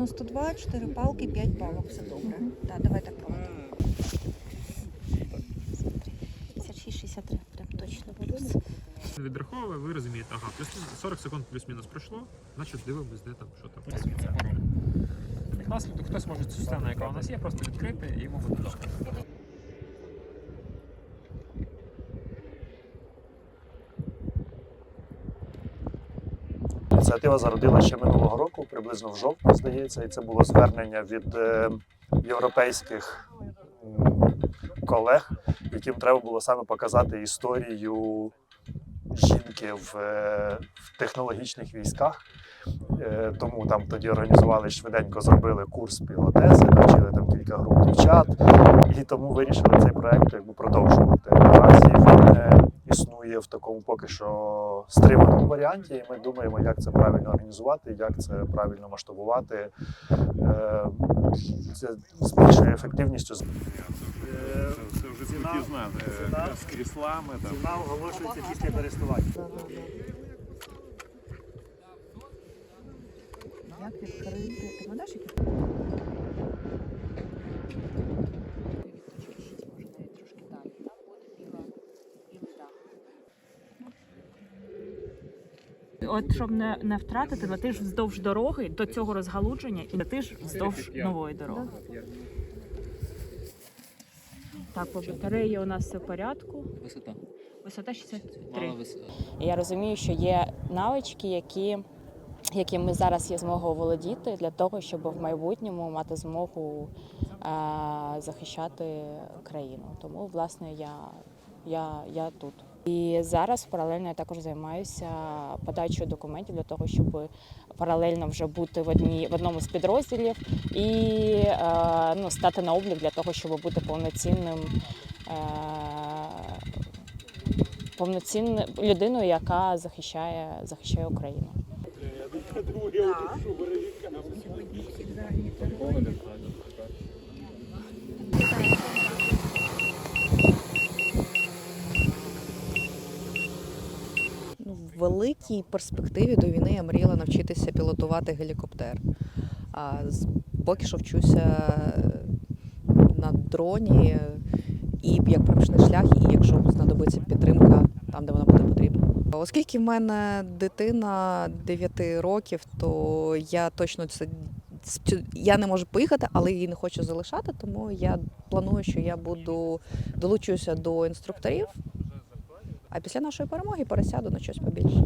92, 4 палки, 5 палок. Все добре. Так, давай так проведемо. 56-63, прям точно буде. Відраховує, ви розумієте, ага, плюс 40 секунд плюс-мінус пройшло, значить дивимось, де там що там. Як наслідок хтось може цю сцену, яка у нас є, просто відкрити і йому буде добре. Ініціатива зародилася ще минулого року, приблизно в жовтні, здається, і це було звернення від е, європейських колег, яким треба було саме показати історію жінки в, е, в технологічних військах. Е, Тому там тоді організували швиденько, зробили курс пілотеси, навчили там кілька груп дівчат, і тому вирішили цей проект якби продовжувати. Наразі він існує в такому поки що стриманому варіанті, і ми думаємо, як це правильно організувати, як це правильно масштабувати. Е, Це збільшує ефективність. Це, це вже крутізна е, з кріслами. Там. Ціна оголошується після користування. Як відкрити? Ти будеш які? От щоб не, не втратити, летиш вздовж дороги до цього розгалудження і летиш вздовж нової дороги. Так, по батареї у нас все в порядку. Висота. Висота 63. Мала висота. І Я розумію, що є навички, які, якими зараз є змога володіти для того, щоб в майбутньому мати змогу е, захищати країну. Тому, власне, я, я, я тут. І зараз паралельно я також займаюся подачею документів для того, щоб паралельно вже бути в одній в одному з підрозділів і е, ну, стати на облік для того, щоб бути повноцінним. Е, повноцінною людиною, яка захищає, захищає Україну. Ну, в великій перспективі до війни я мріяла навчитися пілотувати гелікоптер. А поки що вчуся на дроні і як проміжний шлях, і якщо знадобиться підтримка там, де вона буде потрібна. Оскільки в мене дитина 9 років, то я точно це я не можу поїхати, але її не хочу залишати, тому я планую, що я буду долучуся до інструкторів. А після нашої перемоги пересяду на щось побільше.